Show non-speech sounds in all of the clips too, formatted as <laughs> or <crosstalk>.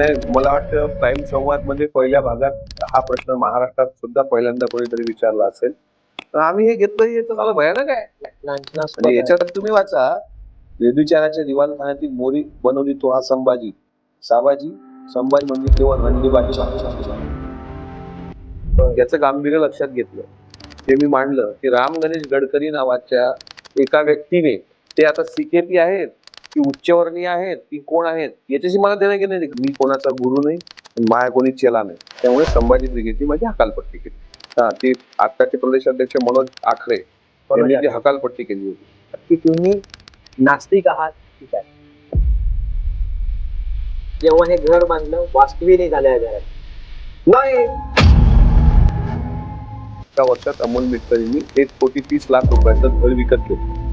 नाही मला वाटतं प्राईम संवादमध्ये पहिल्या भागात हा प्रश्न महाराष्ट्रात सुद्धा पहिल्यांदा कोणीतरी विचारला असेल. तर आम्ही हे घेतलं हे तर मला भयानक आहे. म्हणजे. याच्यात तुम्ही वाचा निर्विचाराच्या दिवाणखान्यातील मोरी बनवली तो हा संभाजी. साबाजी संभाजी म्हणजे केवळ रणनीबाजी याचं गांभीर्य लक्षात घेतलं. ते मी मांडलं की राम गणेश गडकरी नावाच्या एका व्यक्तीने ते आता सीकेपी आहेत की उच्चवर्णीय आहेत की कोण आहेत याच्याशी मला देणं घेणं नाही. मी कोणाचा गुरु नाही माया कोणी चेला नाही. त्यामुळे संभाजी ब्रिगेडची माझी हकालपट्टी केली. हा ती आत्ताचे प्रदेशाध्यक्ष मनोज आखरे यांनी जी हकालपट्टी केली होती. की तुम्ही नास्तिक आहात ठीक आहे. जेव्हा हे घर बांधलं वास्तवी नाही झालं या घरात. नाही! एका वर्षात अमोल मित्तरींनी एक कोटी तीस लाख रुपयाचं घर विकत घेतलं.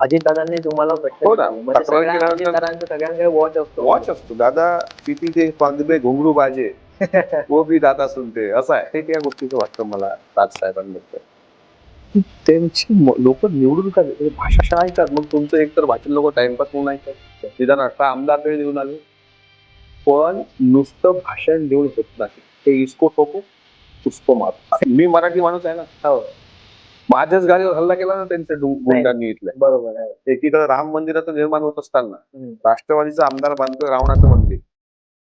अजितदादांनी तुम्हाला भेटलं. हो ना. म्हणजे तक्रार सगळ्या केल्यानंतर- अजितदादांचं सगळ्यांकडे वॉच असतो. वॉच असतो. दादा किती ते पांदबे घुंगरू बाजे <laughs> वो भी दादा सुनते असं आहे. ते त्या गोष्टीचं वाटतं मला राज साहेबांबद्दल. त्यांची लोक निवडून का? भाषा शाळा ऐकतात मग तुमचं एकतर भाषण लोक टाइमपास म्हणून ऐकतात निदान अठरा आमदार देऊन आले. पण नुसतं भाषण देऊन होत नाही. ते इस्को ठोको पुष्प मार. मी मराठी माणूस आहे ना. हो. माझ्याच गाडीवर हल्ला केला ना त्यांच्या गुंडांनी इथल्या. बरोबर आहे. एकीकडे राम मंदिराचं निर्माण होत असताना. राष्ट्रवादीचा आमदार बांधतोय रावणाचं मंदिर.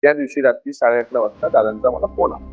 त्या दिवशी रात्री साडेआठला वाजता दादांचा मला फोन आला.